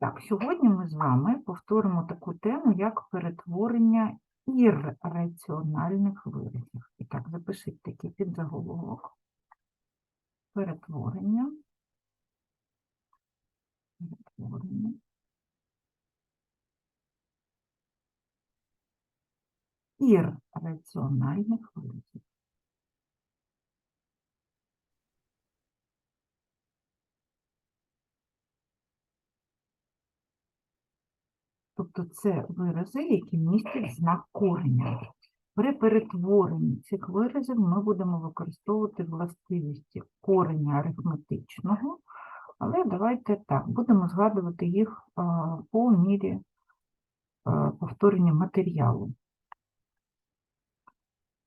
Так, сьогодні ми з вами повторимо таку тему, як перетворення ірраціональних виразів. І так, запишіть такий підзаголовок. Перетворення. Перетворення. Ірраціональних виразів. Тобто це вирази, які містять знак кореня. При перетворенні цих виразів ми будемо використовувати властивості кореня арифметичного, але давайте так, будемо згадувати їх по мірі повторення матеріалу.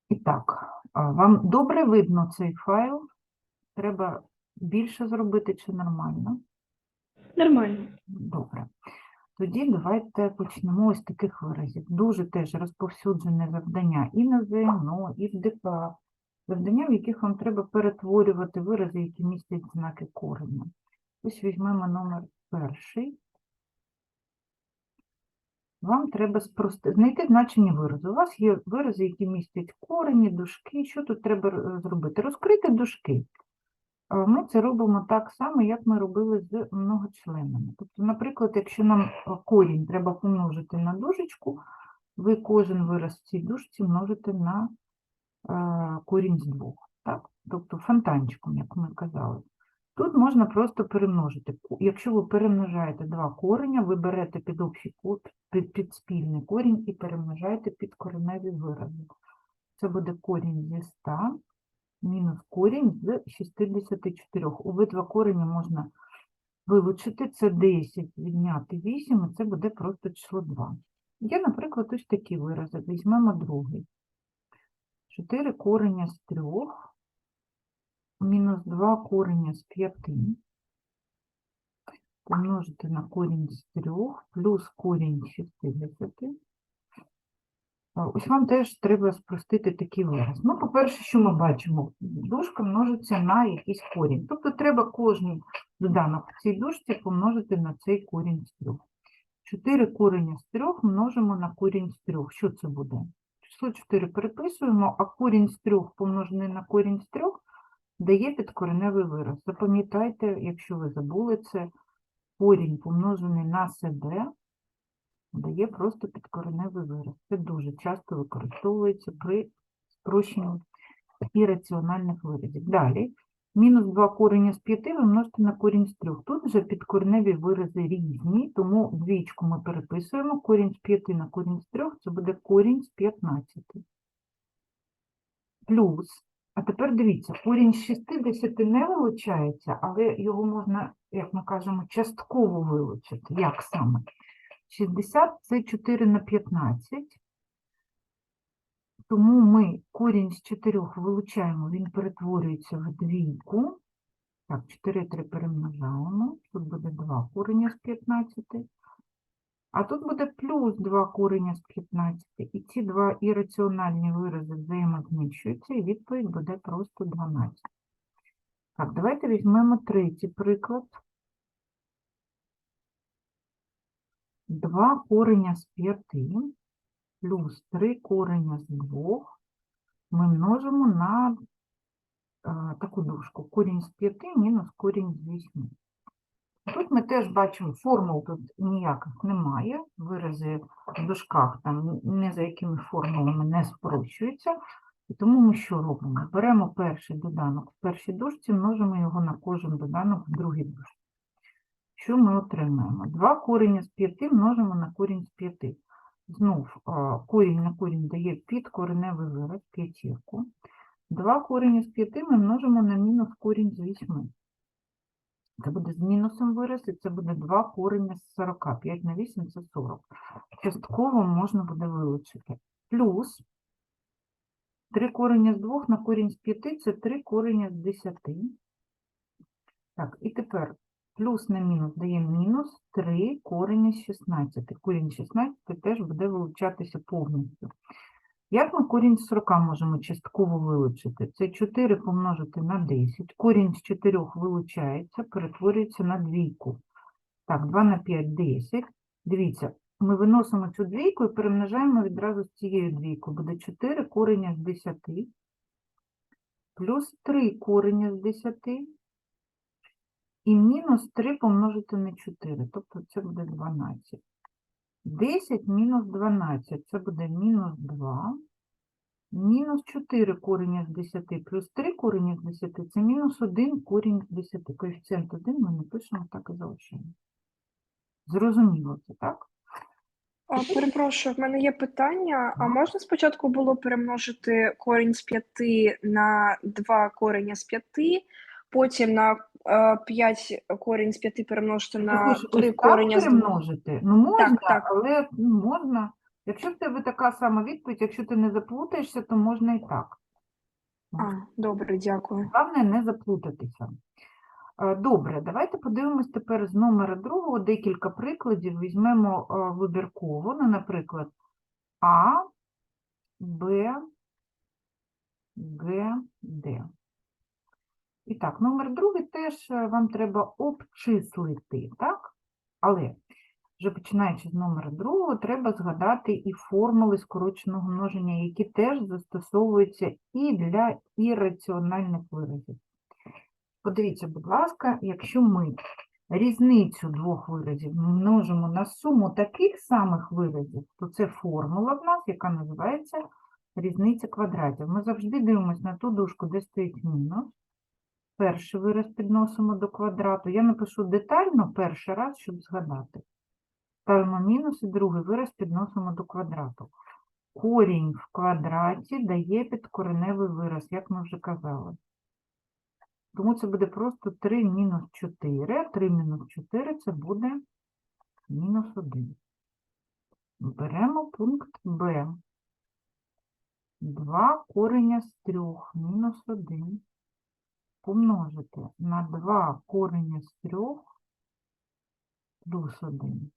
І так, вам добре видно цей файл? Треба більше зробити чи нормально? Нормально. Добре. Тоді давайте почнемо ось таких виразів. Дуже теж розповсюджене завдання і на ЗНО, і в ДПА. Завдання, в яких вам треба перетворювати вирази, які містять знаки кореня. Ось візьмемо номер перший. Вам треба спрости... знайти значення виразу. У вас є вирази, які містять корені, дужки. Що тут треба е, зробити? Розкрити дужки. А Ми це робимо так само, як ми робили з многочленами. Тобто, наприклад, якщо нам е, корінь треба помножити на дужечку, ви кожен вираз в цій дужці множите на е, корінь з двох. Так? Тобто фонтанчиком, як ми казали. Тут можна просто перемножити. Якщо ви перемножаєте два кореня, ви берете під общий під, під спільний корінь і перемножаєте під кореневі вирази. Це буде корінь зі 100 мінус корінь з 64. Обидва корені можна вилучити. Це 10 відняти 8, і це буде просто число 2. Є, наприклад, ось такі вирази. Візьмемо другий. 4 корення з 3, мінус 2 корення з 5, помножити на корінь з 3, плюс корінь 60. А, Ось вам теж треба спростити такий вираз. Ну, по-перше, що ми бачимо? Дужка множиться на якийсь корінь. Тобто треба кожний доданок в цій дужці помножити на цей корінь з трьох. 4 корення з трьох множимо на корінь з трьох. Що це буде? Число 4 переписуємо, а корінь з трьох помножений на корінь з трьох дає підкореневий вираз. Запам'ятайте, якщо ви забули це, корінь помножений на себе дає просто підкореневий вираз. Це дуже часто використовується при спрощенні ірраціональних виразів. Далі, мінус 2 корення з 5 ви множите на корінь з 3. Тут вже підкореневі вирази різні, тому двічку ми переписуємо. Корінь з 5 на корінь з 3 це буде корінь з 15. Плюс, а тепер дивіться, корінь з 60 не вилучається, але його можна, як ми кажемо, частково вилучити. Як саме? 60 це 4 на 15. Тому ми корінь з 4 вилучаємо, він перетворюється в двійку. Так, 4 3 перемножаємо. Тут буде 2 корення з 15. А тут буде плюс 2 корення з 15. І ці два ірраціональні вирази взаємознищуються, і відповідь буде просто 12. Так, давайте візьмемо третій приклад. 2 корення з 5 плюс 3 корення з 2 ми множимо на е, таку дужку. Корінь з 5 мінус корінь з 8. Тут ми теж бачимо, формул тут ніяких немає, вирази в дужках там ні за якими формулами не спрощуються. І тому ми що робимо? Беремо перший доданок в першій дужці, множимо його на кожен доданок в другій дужці. Що ми отримаємо? 2 корення з 5 множимо на корінь з 5. Знов корінь на корінь дає підкореневий вираз, п'ятірку. 2 корення з 5 ми множимо на мінус корінь з 8. Це буде з мінусом вираз, і це буде 2 корення з 40. 5 на 8 – це 40. Частково можна буде вилучити. Плюс 3 корення з 2 на корінь з 5 – це 3 корення з 10. Так, і тепер плюс на мінус дає мінус 3 корення з 16. Корінь 16 теж буде вилучатися повністю. Як ми корінь з 40 можемо частково вилучити? Це 4 помножити на 10. Корінь з 4 вилучається, перетворюється на двійку. Так, 2 на 5 – 10. Дивіться, ми виносимо цю двійку і перемножаємо відразу з цією двійкою. Буде 4 корення з 10 плюс 3 корення з 10 і мінус 3 помножити на 4, тобто це буде 12. 10 мінус 12, це буде мінус 2. Мінус 4 корення з 10 плюс 3 корення з 10 – це мінус 1 корінь з 10. Коефіцієнт 1 ми не пишемо, так і залишаємо. Зрозуміло це, так? А, перепрошую, в мене є питання. А можна спочатку було перемножити корінь з 5 на 2 корення з 5, потім на 5 корінь з 5 перемножити Ти на хочеш 3 так корення з 2. перемножити? Ну, можна, так. але ну, можна. Якщо в тебе така сама відповідь, якщо ти не заплутаєшся, то можна і так. А, добре, дякую. Головне не заплутатися. Е, Добре, давайте подивимось тепер з номера другого декілька прикладів. Візьмемо е, вибірково, ну, наприклад, А, Б, Г, Д. І так, номер другий теж е, вам треба обчислити, так? Але вже починаючи з номера другого, треба згадати і формули скороченого множення, які теж застосовуються і для ірраціональних виразів. Подивіться, будь ласка, якщо ми різницю двох виразів множимо на суму таких самих виразів, то це формула в нас, яка називається різниця квадратів. Ми завжди дивимося на ту дужку, де стоїть мінус. Перший вираз підносимо до квадрату. Я напишу детально перший раз, щоб згадати. Ставимо мінус і другий вираз підносимо до квадрату. Корінь в квадраті дає підкореневий вираз, як ми вже казали. Тому це буде просто 3 мінус 4, 3 мінус 4 це буде мінус 1. Беремо пункт Б. 2 кореня з 3 мінус 1 помножити на 2 кореня з 3 плюс 1.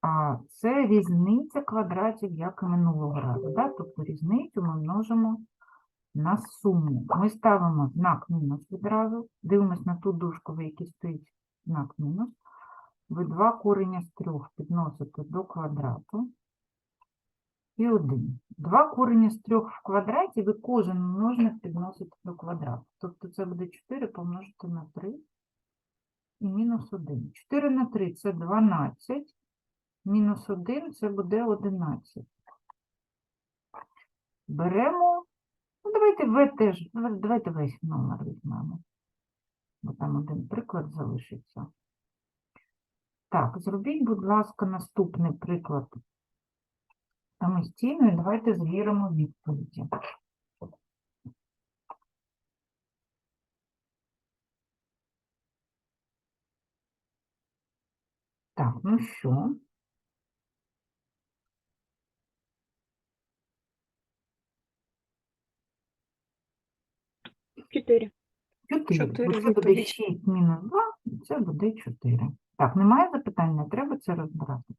А це різниця квадратів, як і минулого разу. Да? Тобто різницю ми множимо на суму. Ми ставимо знак мінус відразу, дивимося на ту дужку, в якій стоїть знак мінус. Ви 2 корення з 3 підносите до квадрату. І 1. 2 корення з 3 в квадраті ви кожен множник підносите до квадрату. Тобто це буде 4 помножити на 3 і мінус 1. 4 на 3 – це 12. Мінус 1 – це буде 11. Беремо, ну давайте В теж, давайте весь номер візьмемо. Бо там один приклад залишиться. Так, зробіть, будь ласка, наступний приклад самостійно і давайте звіримо відповіді. Так, ну що? Чотири. 4. Чотири Оце буде. 6 мінус 2, і це буде 4. Так, немає запитань, не треба це розбирати.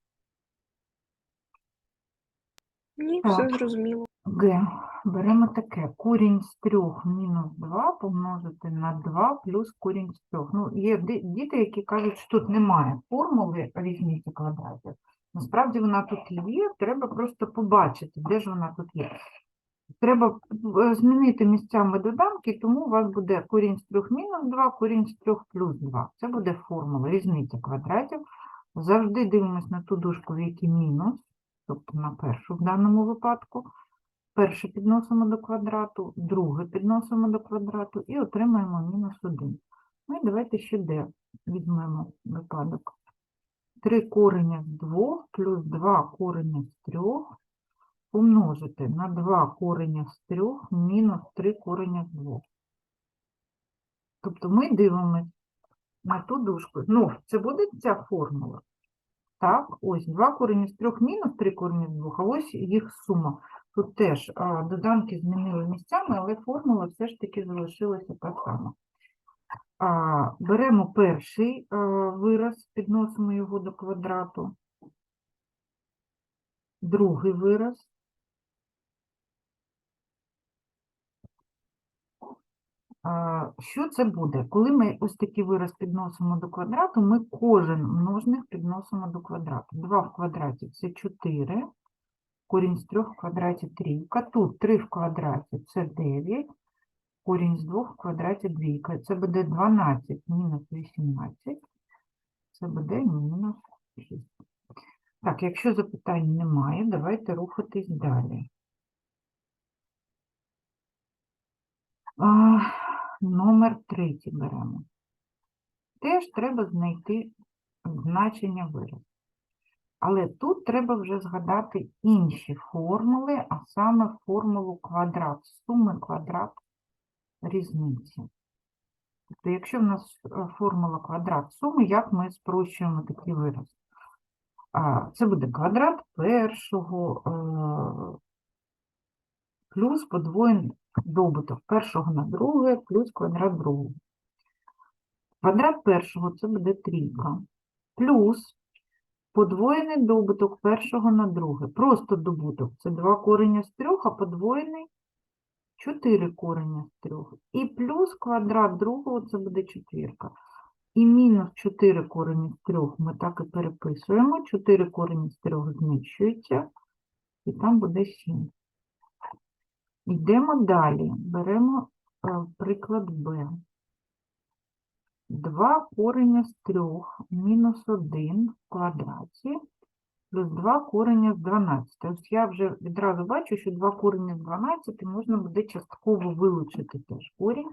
Ні, Так. все зрозуміло. Г. Беремо таке. Корінь з 3 мінус 2 помножити на 2 плюс корінь з 3. Ну, є діти, які кажуть, що тут немає формули різниці квадратів. Насправді вона тут є, треба просто побачити, де ж вона тут є. Треба е, змінити місцями доданки, тому у вас буде корінь з 3 мінус 2, корінь з 3 плюс 2. Це буде формула різниця квадратів. Завжди дивимося на ту дужку, в якій мінус, тобто на першу в даному випадку. Перше підносимо до квадрату, друге підносимо до квадрату і отримаємо мінус 1. Ну і давайте ще де візьмемо випадок. 3 корення з 2 плюс 2 корення з 3 помножити на 2 корення з 3 мінус 3 корення з 2. Тобто ми дивимося на ту дужку. Ну, це буде ця формула. Так, ось 2 корені з 3 мінус 3 корені з 2, а ось їх сума. Тут теж а, доданки змінили місцями, але формула все ж таки залишилася та сама. А, беремо перший а, вираз, підносимо його до квадрату. Другий вираз. Що це буде? Коли ми ось такий вираз підносимо до квадрату, ми кожен множник підносимо до квадрату. 2 в квадраті це 4, корінь з 3 в квадраті трійка. Тут 3 в квадраті це 9, корінь з 2 в квадраті двійка. Це буде 12 мінус 18, це буде мінус 6. Так, якщо запитань немає, давайте рухатись далі. Номер третій беремо. Теж треба знайти значення виразу. Але тут треба вже згадати інші формули, а саме формулу квадрат, суми квадрат різниці. Тобто, якщо в нас е, формула квадрат суми, як ми спрощуємо такий вираз? Це буде квадрат першого е, плюс подвоєний добуток першого на друге плюс квадрат другого. Квадрат першого це буде трійка. Плюс подвоєний добуток першого на друге. Просто добуток це 2 корення з 3, а подвоєний 4 корення з 3. І плюс квадрат другого це буде четвірка. І мінус 4 корені з 3 ми так і переписуємо. 4 корені з 3 знищується, і там буде 7. Йдемо далі. Беремо е, приклад Б. 2 корення з 3 мінус 1 в квадраті плюс 2 корення з 12. Ось я вже відразу бачу, що 2 корення з 12 можна буде частково вилучити теж корінь.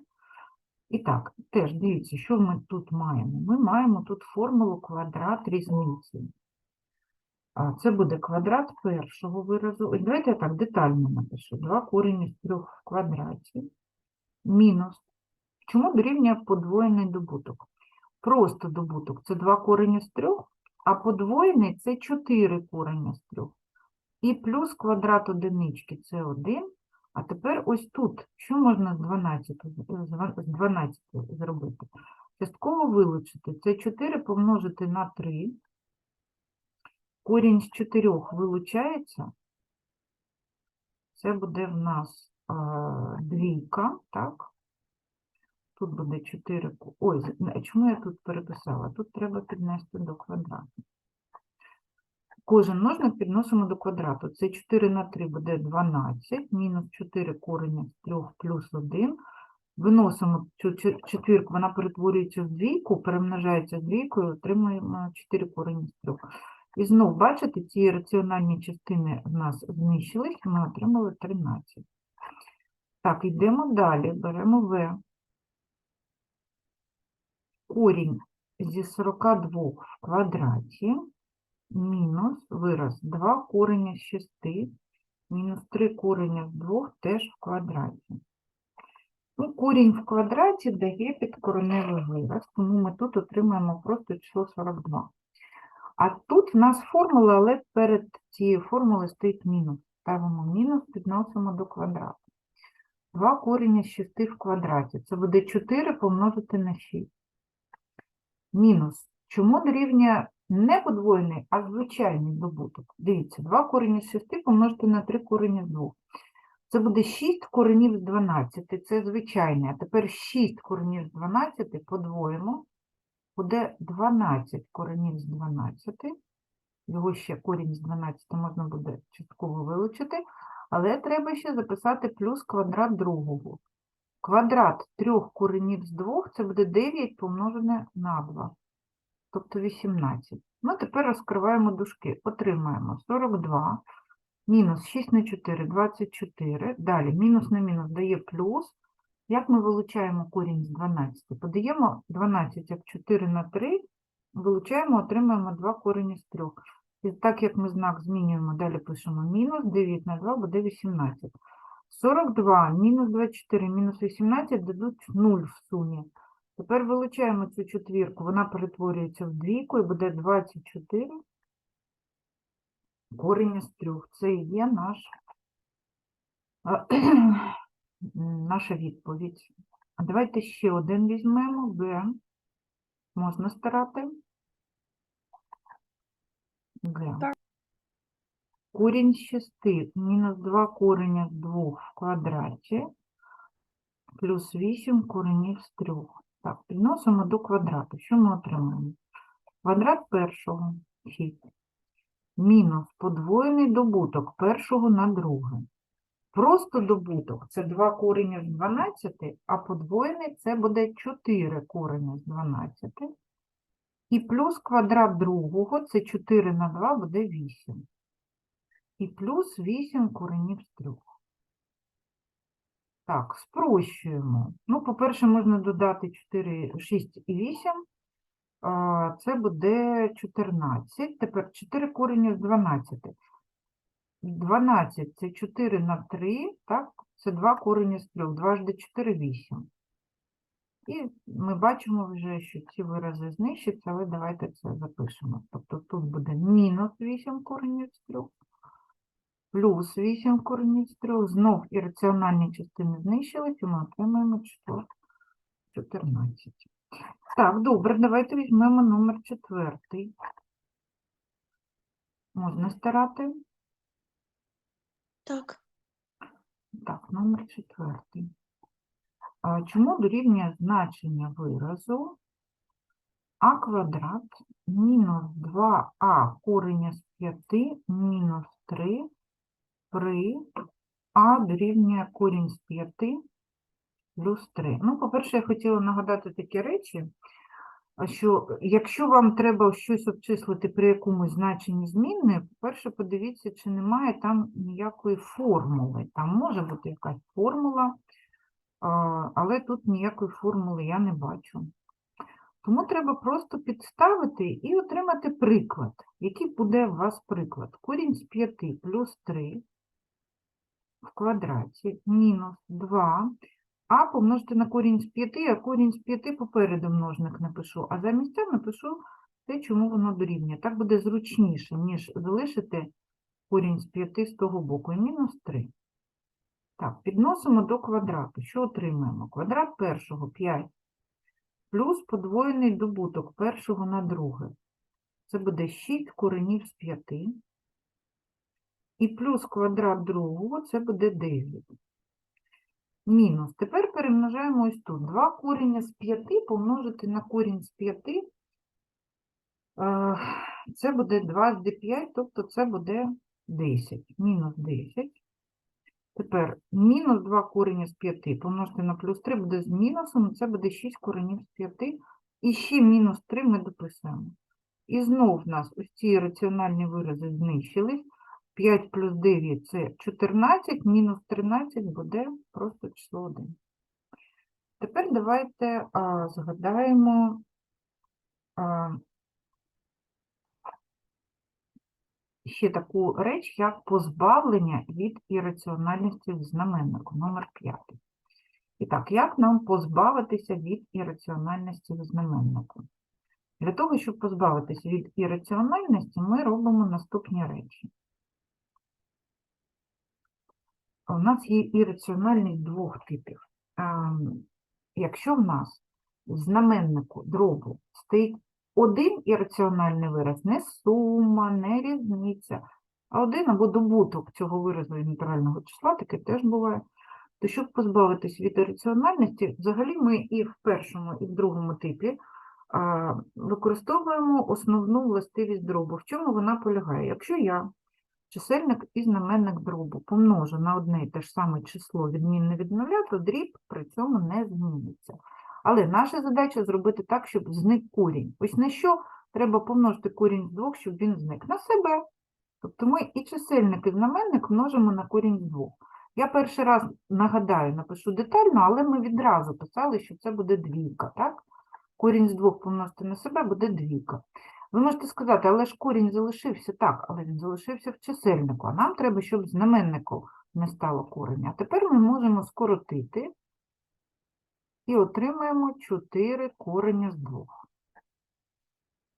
І так, теж дивіться, що ми тут маємо. Ми маємо тут формулу квадрат різниці. А це буде квадрат першого виразу. Ось давайте я так детально напишу. 2 корені з 3 в квадраті мінус. Чому дорівнює подвоєний добуток? Просто добуток це 2 корені з 3, а подвоєний це 4 корення з 3. І плюс квадрат одинички це 1. А тепер ось тут, що можна з 12, з 12 зробити? Частково вилучити. Це 4 помножити на 3. Корінь з 4 вилучається. Це буде в нас а, двійка, так? Тут буде 4. Ой, чому я тут переписала? Тут треба піднести до квадрату. Кожен множник підносимо до квадрату. Це 4 на 3 буде 12, мінус 4 корення з 3 плюс 1. Виносимо цю четвірку, вона перетворюється в двійку, перемножається з двійкою, отримуємо 4 корені з 3. І знову, бачите, ці раціональні частини в нас знищились, ми отримали 13. Так, йдемо далі, беремо В. Корінь зі 42 в квадраті мінус вираз 2 корення з 6, мінус 3 корення з 2 теж в квадраті. Ну, корінь в квадраті дає підкореневий вираз, тому ми тут отримаємо просто число 42. А тут в нас формула, але перед цією формулою стоїть мінус. Ставимо мінус, підносимо до квадрату. 2 корення з 6 в квадраті. Це буде 4 помножити на 6. Мінус. Чому дорівнює не подвоєний, а звичайний добуток? Дивіться, 2 корені з 6 помножити на 3 корені з 2. Це буде 6 коренів з 12, це звичайний. А тепер 6 коренів з 12 подвоїмо. Буде 12 коренів з 12. Його ще корінь з 12 можна буде частково вилучити. Але треба ще записати плюс квадрат другого. Квадрат 3 коренів з 2 це буде 9 помножене на 2. Тобто 18. Ну, тепер розкриваємо дужки. Отримаємо 42. Мінус 6 на 4 – 24. Далі мінус на мінус дає плюс. Як ми вилучаємо корінь з 12? Подаємо 12 як 4 на 3, вилучаємо, отримаємо 2 корені з 3. І так як ми знак змінюємо, далі пишемо мінус 9 на 2 буде 18. 42 мінус 24 мінус 18 дадуть 0 в сумі. Тепер вилучаємо цю четвірку, вона перетворюється в двійку і буде 24 корінь з 3. Це і є наш, а, наша відповідь. А давайте ще один візьмемо. Г. Можна старати? Г. Так. Корінь з 6 мінус 2 кореня з 2 в квадраті плюс 8 коренів з 3. Так, підносимо до квадрату. Що ми отримаємо? Квадрат першого 6 мінус подвоєний добуток першого на друге. Просто добуток це 2 корення з 12, а подвоєний це буде 4 корення з 12. І плюс квадрат другого це 4 на 2 буде 8. І плюс 8 коренів з 3. Так, спрощуємо. Ну, по-перше, можна додати 4, 6 і 8. Це буде 14. Тепер 4 корені з 12. 12 це 4 на 3, так? Це 2 корені з 3. 2 жди 4 – 8. І ми бачимо вже, що ці вирази знищаться, але давайте це запишемо. Тобто тут буде мінус 8 коренів з 3, плюс 8 коренів з 3. Знов ірраціональні частини знищились, і ми отримаємо число 14. Так, добре, давайте візьмемо номер четвертий. Можна старати? Так. Так, номер четвертий. Чому дорівнює значення виразу а квадрат мінус 2а корення з 5 мінус 3 при а дорівнює корінь з 5 плюс 3. Ну, по-перше, я хотіла нагадати такі речі, що якщо вам треба щось обчислити при якомусь значенні змінної, по-перше, подивіться, чи немає там ніякої формули. Там може бути якась формула, але тут ніякої формули я не бачу. Тому треба просто підставити і отримати приклад. Який буде у вас приклад? Корінь з 5 плюс 3 в квадраті мінус 2 а помножити на корінь з 5, а корінь з 5 попереду множник напишу, а замість цього напишу те, чому воно дорівнює. Так буде зручніше, ніж залишити корінь з 5 з того боку, і мінус 3. Так, підносимо до квадрату. Що отримаємо? Квадрат першого 5 плюс подвоєний добуток першого на друге. Це буде 6 коренів з 5. І плюс квадрат другого це буде 9. Мінус. Тепер перемножаємо ось тут. 2 коріння з 5 помножити на корінь з 5. е, Це буде 2 з d5, тобто це буде 10. Мінус 10. Тепер мінус 2 корення з 5 помножити на плюс 3 буде з мінусом, це буде 6 коренів з 5. І ще мінус 3 ми дописуємо. І знов в нас ось ці раціональні вирази знищились. 5 плюс 9 – це 14, мінус 13 буде просто число 1. Тепер давайте а, згадаємо а, ще таку реч, як позбавлення від ірраціональності в знаменнику, номер 5. І так, як нам позбавитися від ірраціональності в знаменнику? Для того, щоб позбавитися від ірраціональності, ми робимо наступні речі. У нас є ірраціональність двох типів. Якщо в нас в знаменнику дробу стоїть один ірраціональний вираз, не сума, не різниця, а один або добуток цього виразу і натурального числа, таке теж буває, то щоб позбавитись від ірраціональності, взагалі ми і в першому, і в другому типі використовуємо основну властивість дробу. В чому вона полягає? Якщо я чисельник і знаменник дробу помножу на одне і те ж саме число відмінне від нуля, то дріб при цьому не зміниться. Але наша задача зробити так, щоб зник корінь. Ось на що треба помножити корінь з двох, щоб він зник? На себе. Тобто ми і чисельник, і знаменник множимо на корінь з двох. Я перший раз нагадаю, напишу детально, але ми відразу писали, що це буде двійка, так? Корінь з двох помножити на себе буде двійка. Ви можете сказати, але ж корінь залишився так, але він залишився в чисельнику, а нам треба, щоб знаменнику не стало кореня. А тепер ми можемо скоротити і отримаємо 4 корення з 2.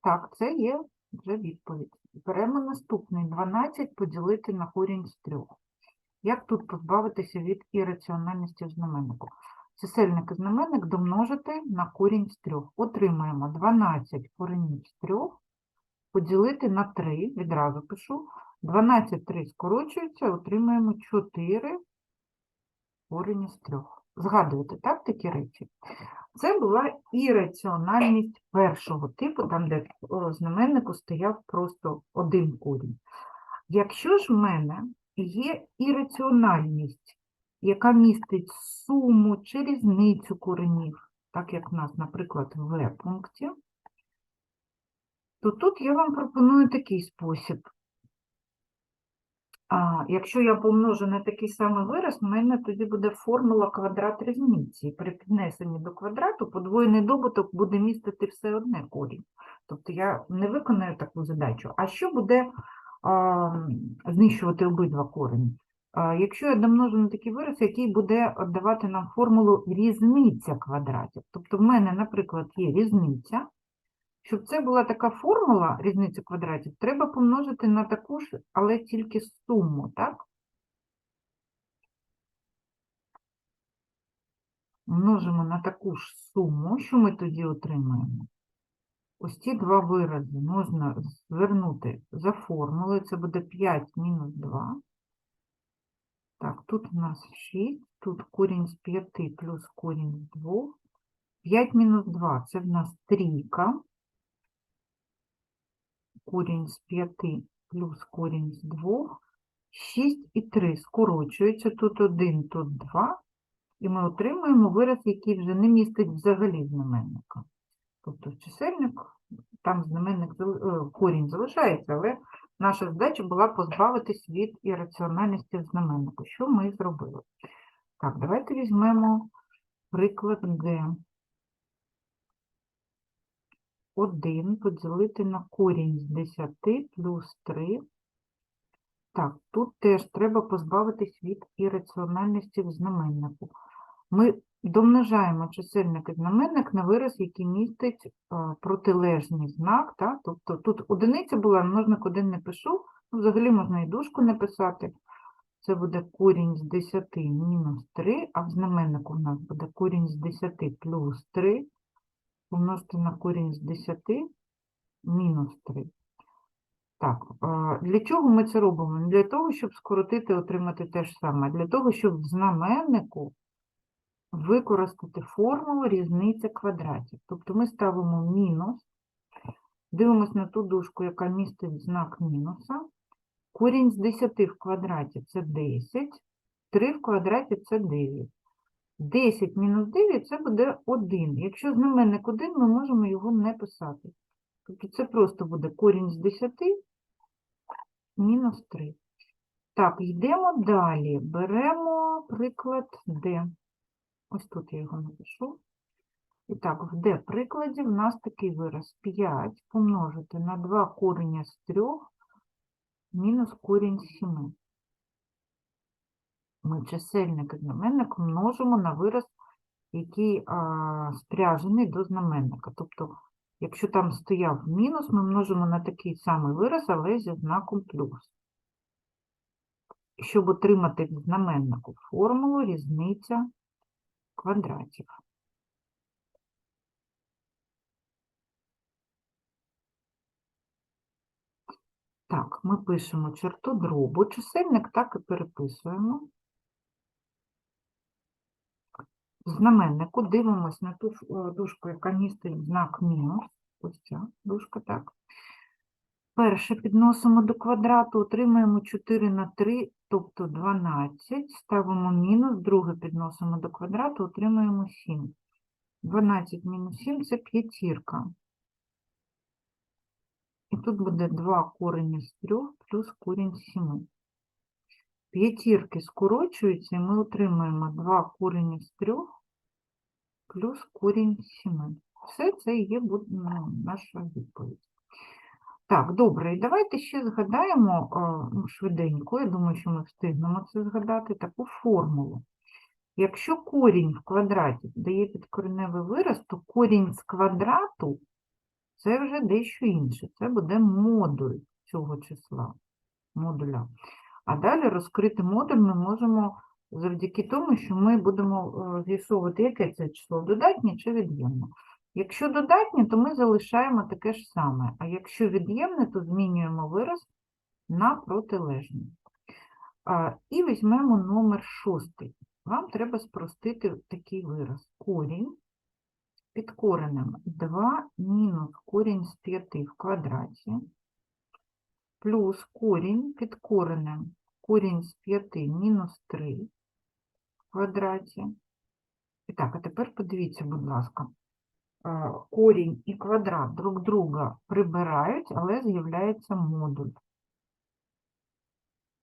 Так, це є вже відповідь. Беремо наступний 12 поділити на корінь з 3. Як тут позбавитися від ірраціональності в знаменнику? Чисельник і знаменник домножити на корінь з 3. Отримаємо 12 коренів з 3 поділити на 3, відразу пишу. 12 3 скорочується, отримаємо 4 корені з 3. Згадуєте, так, такі речі? Це була ірраціональність першого типу, там, де в знаменнику стояв просто один корінь. Якщо ж в мене є ірраціональність, яка містить суму чи різницю коренів, так як в нас, наприклад, в В-пункті, то тут я вам пропоную такий спосіб. А, якщо я помножу на такий самий вираз, в мене тоді буде формула квадрат різниці. При піднесенні до квадрату подвоєний добуток буде містити все одне корінь. Тобто я не виконаю таку задачу. А що буде а, знищувати обидва корені? А, якщо я домножу на такий вираз, який буде давати нам формулу різниця квадратів. Тобто в мене, наприклад, є різниця. Щоб це була така формула різниця квадратів, треба помножити на таку ж, але тільки суму, так? Множимо на таку ж суму, що ми тоді отримаємо? Ось ці два вирази можна звернути за формулою, це буде 5 мінус 2. Так, тут у нас 6, тут корінь з 5 плюс корінь з 2. 5 мінус 2 – це в нас трійка корінь з 5 плюс корінь з 2, 6 і 3 скорочується, тут 1, тут 2, і ми отримуємо вираз, який вже не містить взагалі знаменника. Тобто чисельник, там знаменник, е, корінь залишається, але наша задача була позбавитись від ірраціональності в знаменнику, що ми і зробили. Так, давайте візьмемо приклад Г. 1 поділити на корінь з 10 плюс 3. Так, тут теж треба позбавитись від ірраціональності в знаменнику. Ми домножаємо чисельник і знаменник на вираз, який містить а, протилежний знак. Так? Тобто тут одиниця була, множник один не пишу, ну, взагалі можна і дужку не писати. Це буде корінь з 10 мінус 3, а в знаменнику в нас буде корінь з 10 плюс 3 помножити на корінь з 10 мінус 3. Так, для чого ми це робимо? Для того, щоб скоротити, отримати те ж саме, для того, щоб в знаменнику використати формулу різниця квадратів. Тобто ми ставимо мінус, дивимося на ту дужку, яка містить знак мінуса. Корінь з 10 в квадраті – це 10, 3 в квадраті – це 9. 10 мінус 9 це буде 1. Якщо знаменник 1, ми можемо його не писати. Тобто це просто буде корінь з 10 мінус 3. Так, йдемо далі. Беремо приклад D. Ось тут я його напишу. І так, в D прикладі в нас такий вираз 5 помножити на 2 корення з 3 мінус корінь з 7 ми чисельник і знаменник множимо на вираз, який а, спряжений до знаменника. Тобто, якщо там стояв мінус, ми множимо на такий самий вираз, але зі знаком плюс. Щоб отримати знаменнику формулу різниця квадратів. Так, ми пишемо черту дробу, чисельник так і переписуємо. В знаменнику дивимось на ту е, дужку, яка містить знак мінус. Ось ця дужка, так. Перше підносимо до квадрату, отримаємо 4 на 3, тобто 12. Ставимо мінус, друге підносимо до квадрату, отримаємо 7. 12 мінус 7 – це п'ятірка. І тут буде 2 корені з 3 плюс корінь з 7. П'ятірки скорочуються, і ми отримаємо 2 корені з 3 плюс корінь з 7. Все це є ну, наша відповідь. Так, добре, і давайте ще згадаємо ну, швиденько, я думаю, що ми встигнемо це згадати, таку формулу. Якщо корінь в квадраті дає підкореневий вираз, то корінь з квадрату це вже дещо інше. Це буде модуль цього числа, модуля. А далі розкрити модуль ми можемо завдяки тому, що ми будемо е, з'ясовувати, яке це число додатнє чи від'ємне. Якщо додатнє, то ми залишаємо таке ж саме, а якщо від'ємне, то змінюємо вираз на протилежний. І візьмемо номер шостий. вам треба спростити такий вираз. Корінь під коренем 2 мінус корінь з 5 в квадраті плюс корінь під коренем корінь з 5 мінус 3 в квадраті. І так, а тепер подивіться, будь ласка. Е, Корінь і квадрат друг друга прибирають, але з'являється модуль.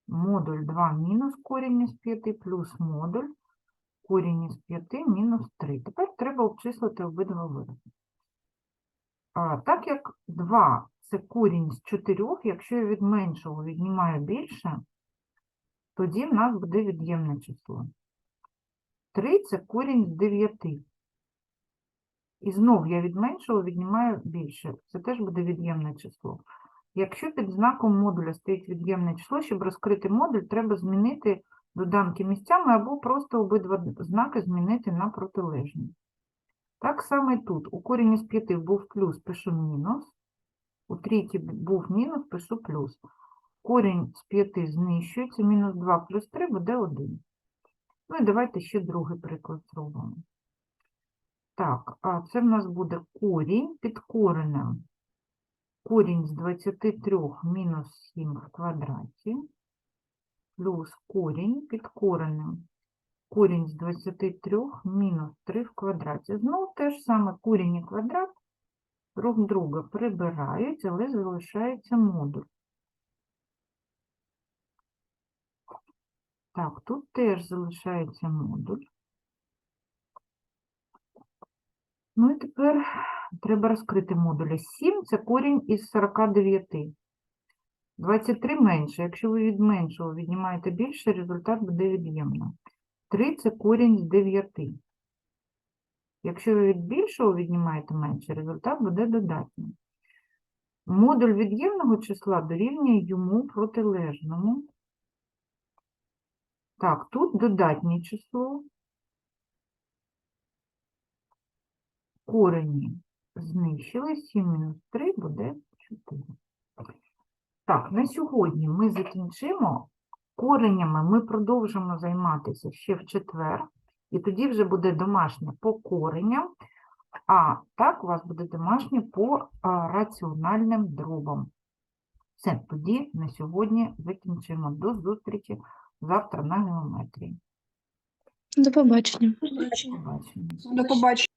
Модуль 2 мінус корінь із 5 плюс модуль корінь із 5 мінус 3. Тепер треба обчислити обидва вирази. Так як 2 це корінь з 4, якщо я від меншого віднімаю більше, тоді в нас буде від'ємне число. 3 це корінь з 9. І знов я від меншого віднімаю більше. Це теж буде від'ємне число. Якщо під знаком модуля стоїть від'ємне число, щоб розкрити модуль, треба змінити доданки місцями або просто обидва знаки змінити на протилежні. Так само і тут. У корінь із 5 був плюс, пишу мінус. У трійки був мінус, пишу плюс. Корінь з 5 знищується, мінус 2 плюс 3 буде 1. Ну і давайте ще другий приклад зробимо. Так, а це в нас буде корінь під коренем. Корінь з 23 мінус 7 в квадраті плюс корінь під коренем. Корінь з 23 мінус 3 в квадраті. Знову те ж саме корінь і квадрат друг друга прибирають, але залишається модуль. Так, тут теж залишається модуль. Ну і тепер треба розкрити модулі. 7 – це корінь із 49. 23 менше. Якщо ви від меншого віднімаєте більше, результат буде від'ємним. 3 – це корінь з 9. Якщо ви від більшого віднімаєте менше, результат буде додатнім. Модуль від'ємного числа дорівнює йому протилежному. Так, тут додатнє число. Корені знищили. 7 мінус 3 буде 4. Так, на сьогодні ми закінчимо. Коренями ми продовжимо займатися ще в четвер. І тоді вже буде домашнє по кореням, а так у вас буде домашнє по раціональним дробам. Все, тоді на сьогодні закінчимо. До зустрічі завтра на геометрії. До побачення. До Побачення. До побачення.